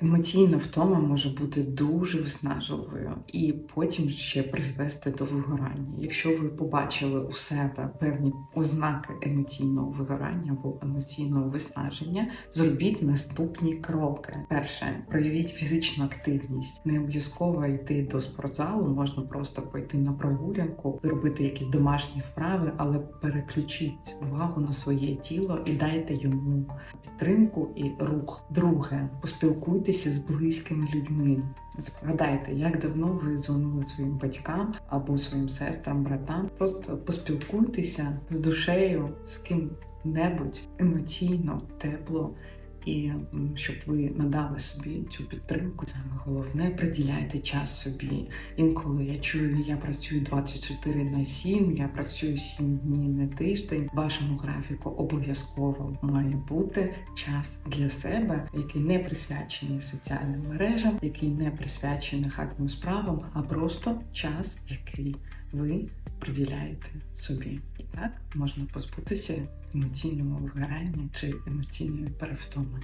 Емоційна втома може бути дуже виснажливою і потім ще призвести до вигорання. Якщо ви побачили у себе певні ознаки емоційного вигорання або емоційного виснаження, зробіть наступні кроки. Перше, проявіть фізичну активність. Не обов'язково йти до спортзалу, можна просто пойти на прогулянку, зробити якісь домашні вправи, але переключіть увагу на своє тіло і дайте йому підтримку і рух. Друге, поспілкуйтеся з близькими людьми. Згадайте, як давно ви дзвонили своїм батькам або своїм сестрам, братам. Просто поспілкуйтеся з душею, з ким-небудь емоційно, тепло. І щоб ви надали собі цю підтримку, саме головне приділяйте час собі. Інколи я чую, я працюю 24 на 7, я працюю 7 днів на тиждень. В вашому графіку обов'язково має бути час для себе, який не присвячений соціальним мережам, який не присвячений хатнім справам, а просто час, який ви приділяєте собі. І так можна позбутися емоційного вигорання чи емоційної перевтоми.